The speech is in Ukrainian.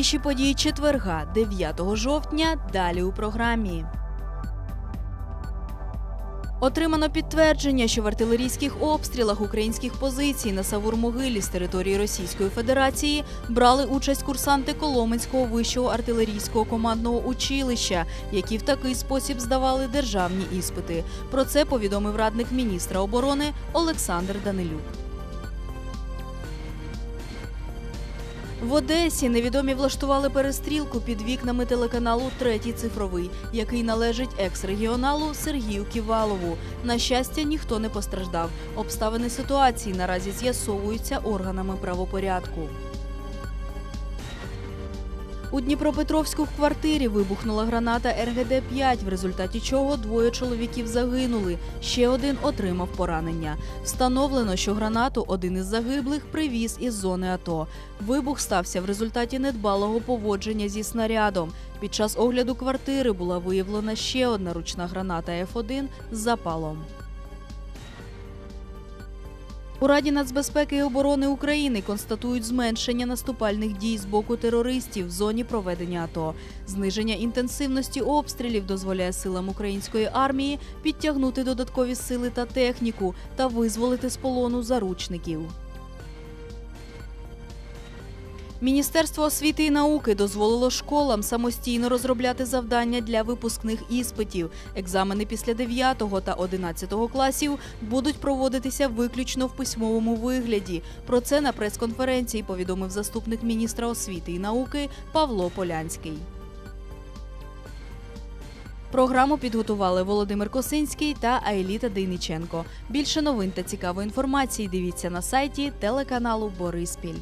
Найцікавіші події четверга, 9 жовтня. Далі у програмі. Отримано підтвердження, що в артилерійських обстрілах українських позицій на Савур-Могилі з території Російської Федерації брали участь курсанти Коломенського вищого артилерійського командного училища, які в такий спосіб здавали державні іспити. Про це повідомив радник міністра оборони Олександр Данилюк. В Одесі невідомі влаштували перестрілку під вікнами телеканалу Третій цифровий, який належить екс-регіоналу Сергію Ківалову. На щастя, ніхто не постраждав. Обставини ситуації наразі з'ясовуються органами правопорядку. У Дніпропетровську в квартирі вибухнула граната РГД-5, в результаті чого двоє чоловіків загинули. Ще один отримав поранення. Встановлено, що гранату один із загиблих привіз із зони АТО. Вибух стався в результаті недбалого поводження зі снарядом. Під час огляду квартири була виявлена ще одна ручна граната F1 з запалом. У Раді нацбезпеки і оборони України констатують зменшення наступальних дій з боку терористів в зоні проведення АТО. Зниження інтенсивності обстрілів дозволяє силам української армії підтягнути додаткові сили та техніку та визволити з полону заручників. Міністерство освіти і науки дозволило школам самостійно розробляти завдання для випускних іспитів. Екзамени після 9 та 11 класів будуть проводитися виключно в письмовому вигляді. Про це на прес-конференції повідомив заступник міністра освіти і науки Павло Полянський. Програму підготували Володимир Косинський та Айліта Дейниченко. Більше новин та цікавої інформації дивіться на сайті телеканалу Бориспіль.